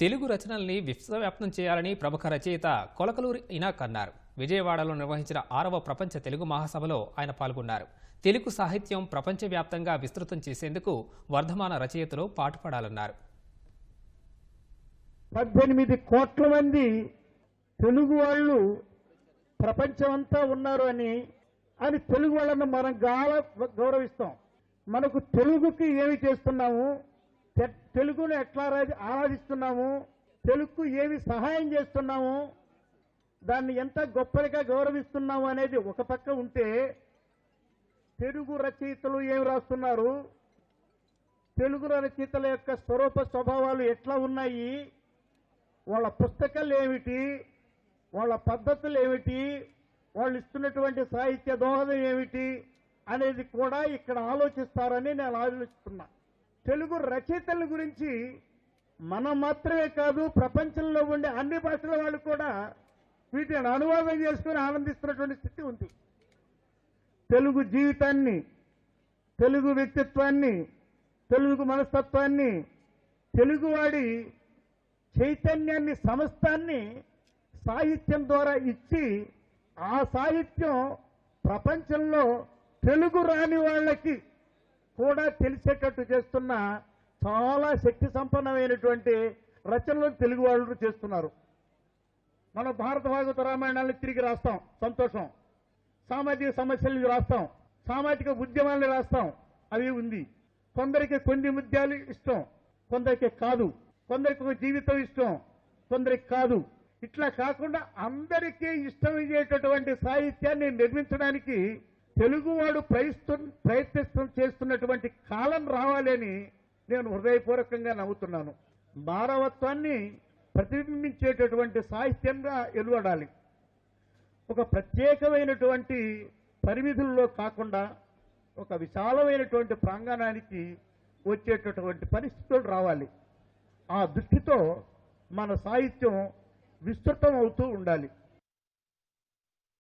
తెలుగు రచనల్ని విశ్వవ్యాప్తం చేయాలని ప్రముఖ రచయిత కొలకలూరి ఇనాక్ అన్నారు విజయవాడలో నిర్వహించిన ఆరవ ప్రపంచ తెలుగు మహాసభలో ఆయన పాల్గొన్నారు. తెలుగు సాహిత్యం ప్రపంచవ్యాప్తంగా విస్తృతం చేసేందుకు వర్ధమాన రచయితలు పాటుపడాలన్నారు. పద్దెనిమిది కోట్ల మంది తెలుగు వాళ్ళు ప్రపంచమంతా ఉన్నారు అని అని తెలుగు వాళ్ళని మనం గాల గౌరవిస్తాం. మనకు తెలుగుకి ఏమి చేస్తున్నాము? తెలుగును ఎట్లా ఆరాధిస్తున్నాము? తెలుగుకు ఏమి సహాయం చేస్తున్నాము? దాన్ని ఎంత గొప్పగా గౌరవిస్తున్నాము అనేది ఒక పక్క ఉంటే తెలుగు రచయితలు ఏమి రాస్తున్నారు? తెలుగు రచయితల యొక్క స్వరూప స్వభావాలు ఎట్లా ఉన్నాయి? వాళ్ళ పుస్తకాలు ఏమిటి? వాళ్ళ పద్ధతులు ఏమిటి? వాళ్ళు ఇస్తున్నటువంటి సాహిత్య దోహదం ఏమిటి? అనేది కూడా ఇక్కడ ఆలోచిస్తారని నేను ఆలోచిస్తున్నా. తెలుగు రచయితల గురించి మనం మాత్రమే కాదు ప్రపంచంలో ఉండే అన్ని భాషల వాళ్ళు కూడా వీటిని అనువాదం చేసుకుని ఆనందిస్తున్నటువంటి స్థితి ఉంది. తెలుగు జీవితాన్ని తెలుగు వ్యక్తిత్వాన్ని తెలుగు మనస్తత్వాన్ని తెలుగువాడి చైతన్యాన్ని సమస్తాన్ని సాహిత్యం ద్వారా ఇచ్చి ఆ సాహిత్యం ప్రపంచంలో తెలుగు రాని వాళ్ళకి కూడా తెలిసేటట్టు చేస్తున్న చాలా శక్తి సంపన్నమైనటువంటి రచనలు తెలుగు వాళ్ళు చేస్తున్నారు. మనం భారత భాగవత రామాయణాన్ని తిరిగి రాస్తాం సంతోషం. సామాజిక సమస్యల్ని రాస్తాం సామాజిక ఉద్యమాలను రాస్తాం అవి ఉంది. కొందరికి కొన్ని ముద్యాలు ఇష్టం కొందరికి కాదు. కొందరికి ఒక జీవితం ఇష్టం కొందరికి కాదు. ఇట్లా కాకుండా అందరికీ ఇష్టమయ్యేటటువంటి సాహిత్యాన్ని నిర్మించడానికి తెలుగువాడు ప్రయత్న ప్రయత్నిస్తూ చేస్తున్నటువంటి కాలం రావాలని నేను హృదయపూర్వకంగా నమ్ముతున్నాను. మానవత్వాన్ని ప్రతిబింబించేటటువంటి సాహిత్యంగా ఎలువడాలి ఒక ప్రత్యేకమైనటువంటి పరిమితుల్లో కాకుండా ఒక విశాలమైనటువంటి ప్రాంగణానికి వచ్చేటటువంటి పరిస్థితులు రావాలి. ఆ దృష్టితో మన సాహిత్యం విస్తృతం అవుతూ ఉండాలి.